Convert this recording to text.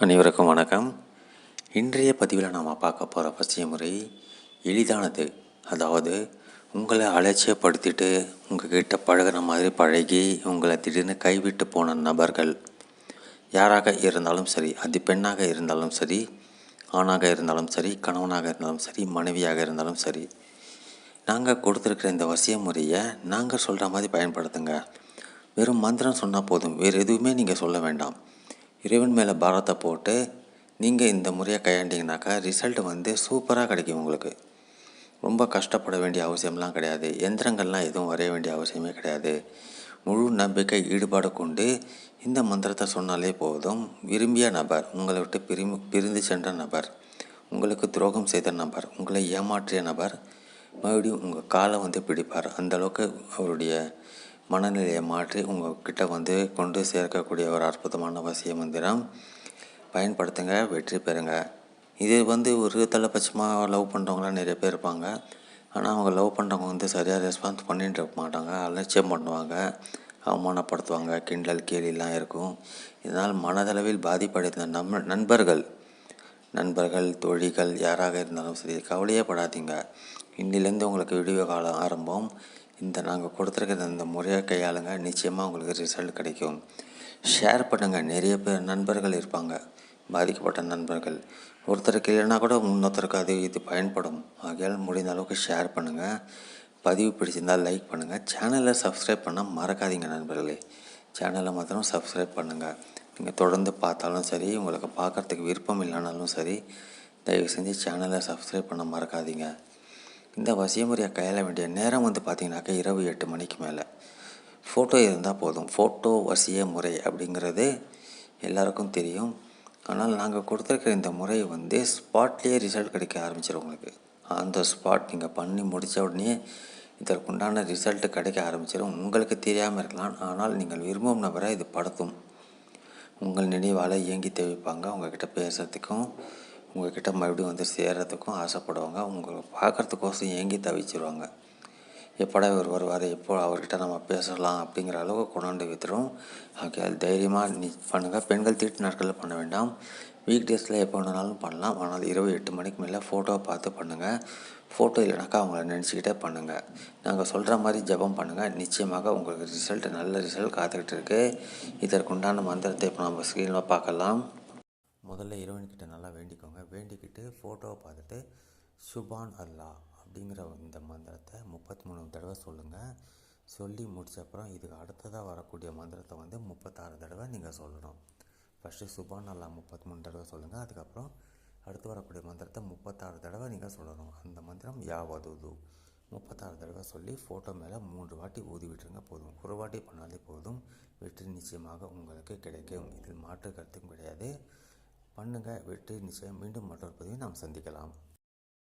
அனைவருக்கும் வணக்கம். இன்றைய பதிவில் நாம் பார்க்க போகிற வசிய முறை எளிதானது. அதாவது உங்களை அலட்சியப்படுத்திட்டு உங்ககிட்ட பழகிற மாதிரி பழகி உங்களை திடீர்னு கைவிட்டு போன நபர்கள் யாராக இருந்தாலும் சரி அது பெண்ணாக இருந்தாலும் சரி ஆணாக இருந்தாலும் சரி கணவனாக இருந்தாலும் சரி மனைவியாக இருந்தாலும் சரி நாங்கள் கொடுத்துருக்கிற இந்த வசிய முறையை நாங்கள் சொல்கிற மாதிரி பயன்படுத்துங்க. வெறும் மந்திரம் சொன்னால் போதும். வேறு எதுவுமே நீங்கள் சொல்ல வேண்டாம். இறைவன் மேலே பாரத்தை போட்டு நீங்கள் இந்த முறையை கையாண்டிங்கனாக்கா ரிசல்ட் வந்து சூப்பராக கிடைக்கும் உங்களுக்கு. ரொம்ப கஷ்டப்பட வேண்டிய அவசியம்லாம் கிடையாது. எந்திரங்கள்லாம் எதுவும் வரைய வேண்டிய அவசியமே கிடையாது. முழு நம்பிக்கை ஈடுபாடு கொண்டு இந்த மந்திரத்தை சொன்னாலே போதும். விரும்பிய நபர் உங்களை விட்டு பிரிமு பிரிந்து சென்ற நபர் உங்களுக்கு துரோகம் செய்த நபர் உங்களை ஏமாற்றிய நபர் மறுபடியும் உங்கள் காலை வந்து பிடிப்பார். அந்தளவுக்கு அவருடைய மனநிலையை மாற்றி உங்கள்கிட்ட வந்து கொண்டு சேர்க்கக்கூடிய ஒரு அற்புதமான வசிய மந்திரம். பயன்படுத்துங்க வெற்றி பெறுங்க. இது வந்து ஒரு தலைப்பட்சமாக லவ் பண்ணுறவங்களாம் நிறைய பேர் இருப்பாங்க. ஆனால் அவங்க லவ் பண்ணுறவங்க வந்து சரியாக ரெஸ்பான்ஸ் பண்ணிட்டு இருக்க மாட்டாங்க. அலட்சியம் பண்ணுவாங்க அவமானப்படுத்துவாங்க கிண்டல் கேலிலாம் இருக்கும். இதனால் மனதளவில் பாதிப்படைந்த நம் நண்பர்கள் நண்பர்கள் தோழிகள் யாராக இருந்தாலும் சரி கவலையே படாதீங்க. இன்னிலேருந்து உங்களுக்கு விடிவு காலம் ஆரம்பம். இந்த நாங்கள் கொடுத்துருக்கிற இந்த முறையை கையாளுங்க. நிச்சயமாக உங்களுக்கு ரிசல்ட் கிடைக்கும். ஷேர் பண்ணுங்கள் நிறைய பேர் நண்பர்கள் இருப்பாங்க. பாதிக்கப்பட்ட நண்பர்கள். ஒருத்தருக்கு இல்லைன்னா கூட இன்னொருத்தருக்கு அது இது பயன்படும். ஆகையால் முடிந்த அளவுக்கு ஷேர் பண்ணுங்கள் பதிவு பிடிச்சிருந்தால் லைக் பண்ணுங்கள் சேனலை சப்ஸ்கிரைப் பண்ணால் மறக்காதீங்க நண்பர்களே. சேனலை மாத்திரம் சப்ஸ்கிரைப் பண்ணுங்கள் நீங்கள் தொடர்ந்து பார்த்தாலும் சரி உங்களுக்கு பார்க்குறதுக்கு விருப்பம் இல்லைனாலும் சரி தயவு செஞ்சு சேனலை சப்ஸ்கிரைப் பண்ண மறக்காதீங்க. இந்த வசியமுறையை கையாள வேண்டிய நேரம் வந்து பார்த்திங்கனாக்கா இரவு எட்டு மணிக்கு மேலே. ஃபோட்டோ இருந்தால் போதும். ஃபோட்டோ வசிய முறை அப்படிங்கிறது எல்லாருக்கும் தெரியும். ஆனால் நாங்கள் கொடுத்துருக்கிற இந்த முறை வந்து ஸ்பாட்லேயே ரிசல்ட் கிடைக்க ஆரம்பிச்சிடும் உங்களுக்கு. அந்த ஸ்பாட் நீங்கள் பண்ணி முடித்த உடனே இதற்குண்டான ரிசல்ட்டு கிடைக்க ஆரம்பிச்சிடும் உங்களுக்கு தெரியாமல் இருக்கலாம். ஆனால் நீங்கள் விரும்பும் நபரை இது படுத்தும். உங்கள் நினைவால் இயங்கி தேவைப்பாங்க அவங்கக்கிட்ட பேசுகிறதுக்கும் உங்கள்கிட்ட மறுபடியும் வந்து சேர்கிறதுக்கும் ஆசைப்படுவாங்க. உங்களை பார்க்குறதுக்கோசம் ஏங்கி தவிச்சிருவாங்க. எப்படா இவர் வருவார்? எப்போ அவர்கிட்ட நம்ம பேசலாம் அப்படிங்கிற அளவுக்கு கொண்டாந்து வித்துரும் அது தைரியமாக நீ பண்ணுங்கள் பெண்கள் தீட்டு நாட்களில் பண்ண வேண்டாம். வீக் டேஸில் எப்போ வேணாலும் பண்ணலாம். ஆனால் இரவு எட்டு மணிக்கு மேலே ஃபோட்டோவை பார்த்து பண்ணுங்கள் ஃபோட்டோ இல்லைனாக்கா அவங்கள நினச்சிக்கிட்டே பண்ணுங்கள் நாங்கள் சொல்கிற மாதிரி ஜபம் பண்ணுங்கள் நிச்சயமாக உங்களுக்கு ரிசல்ட் நல்ல ரிசல்ட் காத்துக்கிட்டு இருக்குது இதற்குண்டான மந்திரத்தை இப்போ நம்ம ஸ்க்ரீனில் பார்க்கலாம். முதல்ல இறைவன்கிட்ட நல்லா வேண்டிக்கோங்க. வேண்டிக்கிட்டு ஃபோட்டோவை பார்த்துட்டு சுபான் அல்லா அப்படிங்கிற இந்த மந்திரத்தை முப்பத்தி மூணு தடவை சொல்லுங்கள் சொல்லி முடிச்ச அப்புறம் இதுக்கு அடுத்ததாக வரக்கூடிய மந்திரத்தை வந்து முப்பத்தாறு தடவை நீங்கள் சொல்லணும். ஃபஸ்ட்டு சுபான் அல்லா முப்பத்தி மூணு தடவை சொல்லுங்கள் அதுக்கப்புறம் அடுத்து வரக்கூடிய மந்திரத்தை முப்பத்தாறு தடவை நீங்கள் சொல்லணும். அந்த மந்திரம் யாவதுது முப்பத்தாறு தடவை சொல்லி ஃபோட்டோ மேலே மூன்று வாட்டி ஊதி விட்டுருங்க. போதும். ஒரு வாட்டி பண்ணாலே போதும். வெற்றி நிச்சயமாக உங்களுக்கு கிடைக்கும். இதில் மாற்று கருத்தும் கிடையாது. பண்ணுங்கள் வெற்றி நிச்சயம் மீண்டும் மற்றொரு பதிவை நாம் சந்திக்கலாம்.